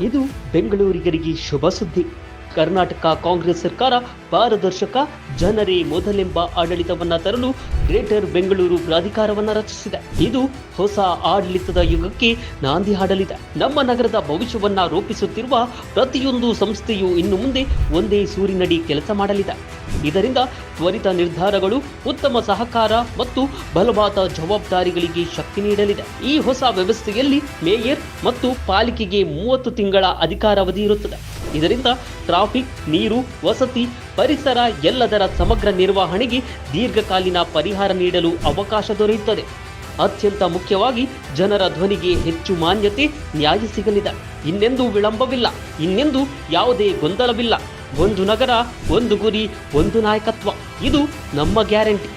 ಇದು ಬೆಂಗಳೂರಿಗರಿಗೆ ಶುಭ ಸುದ್ದಿ. ಕರ್ನಾಟಕ ಕಾಂಗ್ರೆಸ್ ಸರ್ಕಾರ ಪಾರದರ್ಶಕ, ಜನರೇ ಮೊದಲೆಂಬ ಆಡಳಿತವನ್ನ ತರಲು ಗ್ರೇಟರ್ ಬೆಂಗಳೂರು ಪ್ರಾಧಿಕಾರವನ್ನ ರಚಿಸಿದೆ. ಇದು ಹೊಸ ಆಡಳಿತದ ಯುಗಕ್ಕೆ ನಾಂದಿ ಹಾಡಲಿದೆ. ನಮ್ಮ ನಗರದ ಭವಿಷ್ಯವನ್ನ ರೂಪಿಸುತ್ತಿರುವ ಪ್ರತಿಯೊಂದು ಸಂಸ್ಥೆಯು ಇನ್ನು ಮುಂದೆ ಒಂದೇ ಸೂರಿನಡಿ ಕೆಲಸ ಮಾಡಲಿದೆ. ಇದರಿಂದ ತ್ವರಿತ ನಿರ್ಧಾರಗಳು, ಉತ್ತಮ ಸಹಕಾರ ಮತ್ತು ಬಲವಾದ ಜವಾಬ್ದಾರಿಗಳಿಗೆ ಶಕ್ತಿ ನೀಡಲಿದೆ. ಈ ಹೊಸ ವ್ಯವಸ್ಥೆಯಲ್ಲಿ ಮೇಯರ್ ಮತ್ತು ಪಾಲಿಕೆಗೆ ಮೂವತ್ತು ತಿಂಗಳ ಅಧಿಕಾರಾವಧಿ ಇರುತ್ತದೆ. ಇದರಿಂದ ಟ್ರಾಫಿಕ್, ನೀರು, ವಸತಿ, ಪರಿಸರ ಎಲ್ಲದರ ಸಮಗ್ರ ನಿರ್ವಹಣೆಗೆ ದೀರ್ಘಕಾಲೀನ ಪರಿಹಾರ ನೀಡಲು ಅವಕಾಶ ದೊರೆಯುತ್ತದೆ. ಅತ್ಯಂತ ಮುಖ್ಯವಾಗಿ ಜನರ ಧ್ವನಿಗೆ ಹೆಚ್ಚು ಮಾನ್ಯತೆ ನ್ಯಾಯ ಸಿಗಲಿದೆ. ಇನ್ನೆಂದೂ ವಿಳಂಬವಿಲ್ಲ. ಇನ್ನೆಂದೂ ಯಾವುದೇ ಗೊಂದಲವಿಲ್ಲ. ಒಂದು ನಗರ, ಒಂದು ಗುರಿ, ಒಂದು ನಾಯಕತ್ವ. ಇದು ನಮ್ಮ ಗ್ಯಾರಂಟಿ.